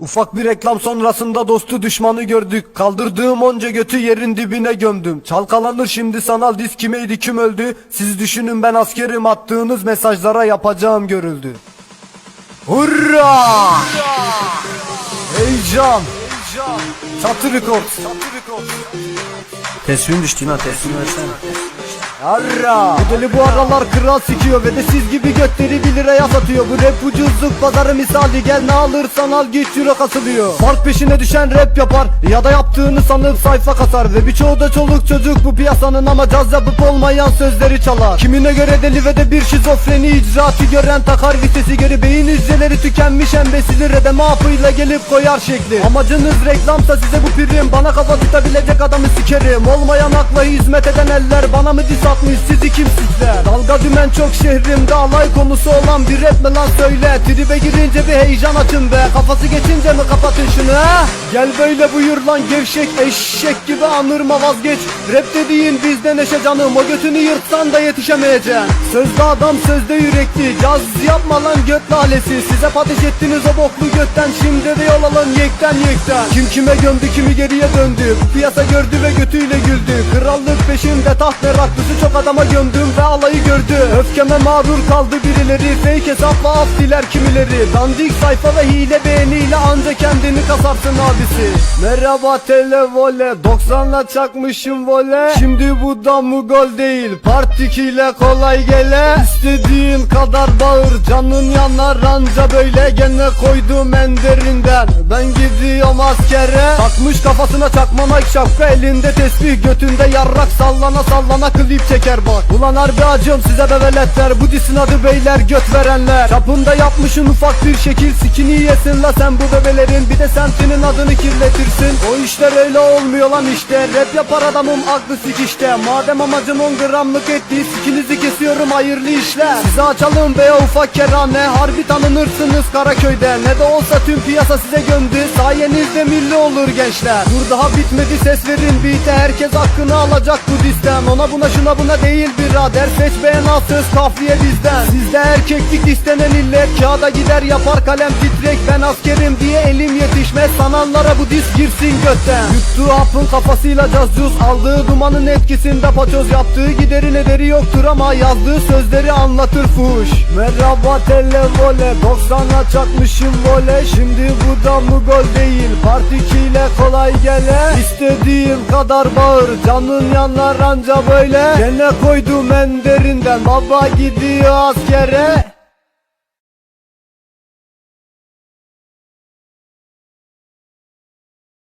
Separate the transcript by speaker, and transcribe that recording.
Speaker 1: Ufak bir reklam sonrasında dostu düşmanı gördük Kaldırdığım onca götü yerin dibine gömdüm Çalkalanır şimdi sanal diz kimeydi kim öldü Siz düşünün ben askerim attığınız mesajlara yapacağım görüldü Hurra! Heyecan! Çatı rekord!
Speaker 2: Tesbihim düştü lan tesbihimi versene.
Speaker 1: Yarra! Bu deli bu aralar kral sikiyor ve de siz gibi gökleri 1 liraya satıyor. Bu rap ucuzluk pazarı misali gel ne alırsan al git euro kasılıyor Fark peşine düşen rap yapar ya da yaptığını sanıp sayfa kasar. Ve birçoğu da çoluk çocuk bu piyasanın ama caz yapıp olmayan sözleri çalar. Kimine göre deli ve de bir şizofreni icraatı gören takar vitesi geri. Beyin hücreleri tükenmiş embesili redeme hapıyla gelip koyar şekli. Amacınız reklamsa size bu prim Bana kafa tutabilecek adamı sikerim. Olmayan akla hizmet eden eller Bana mı dis atmış sizi kimsizler Dalga dümen çok şehrimde alay konusu olan bir rap mi lan söyle? Tribe girince bir heyecan açın be. Kafası geçince mi kapatın şunu ha? Gel böyle buyur lan gevşek eşek gibi anırma vazgeç. Rap dediğin bizde neşe canım O götünü yırtsan da yetişemeyeceksin. Sözde adam sözde yürekli. Caz yapma lan göt lalesi. Size ateş ettiniz o boklu götten. Şimdi de yol alın yekten yekten. Kim kime gömdü kimi geriye döndü? Piyasa gördü ve götüyle güldü. Krallık peşinde taht meraklısı Çok adama gömdüm ve alayı gördü. Öfkeme mağrur kaldı birileri Fake hesapla af diler kimileri. Dandik sayfa ve hile beğeniyle Anca kendini kasarsın abisi. Merhaba televole 90'la çakmışım vole. Şimdi bu da mı gol değil Partikiyle kolay gele. İstediğin kadar bağır Canın yanar anca böyle Gene koydum enderinden. Ben gidiyorum askere. Takmış kafasına çakmamak şapka Elinde tesbih götünde yarrak Sallana sallana klip çeker bak. Ulan harbi acım size beveletler Bu disin adı beyler göt verenler. Çapında yapmışın ufak bir şekil Sikini yesin la sen bu bebelerin. Bir de semtinin adını kirletirsin. O işler öyle olmuyor lan işte. Rap yapar adamım aklı sikişte Madem amacım 10 gramlık ettiği Sikinizi kesiyorum hayırlı işler. Size açalım be ufak kerane. Harbi tanınırsınız Karaköy'de. Ne de olsa tüm piyasa size gömdü. Sayenizde milli olur gençler. Dur daha bitmedi ses verin. Beat'e Herkes hakkını alacak bu disten Ona buna şuna buna değil birader. Seç beğen al söz kafiye bizden. Sizde erkeklik istenen illet Kağıda gider yapar kalem titrek. Ben askerim diye elim yetişmez. Sananlara bu dis girsin götten. Yuttuğu hapın kafasıyla cazcuz Aldığı dumanın etkisinde paçoz Yaptığı giderin ederi yoktur ama Yazdığı sözleri anlatır fuş. Merhaba televole 90'a çakmışım vole. Şimdi bu da mı gol değil? Partikiyle kolay gele. İstediğin kadar bağır Canın anca böyle. Gene koydum enderinden Baba gidiyor askere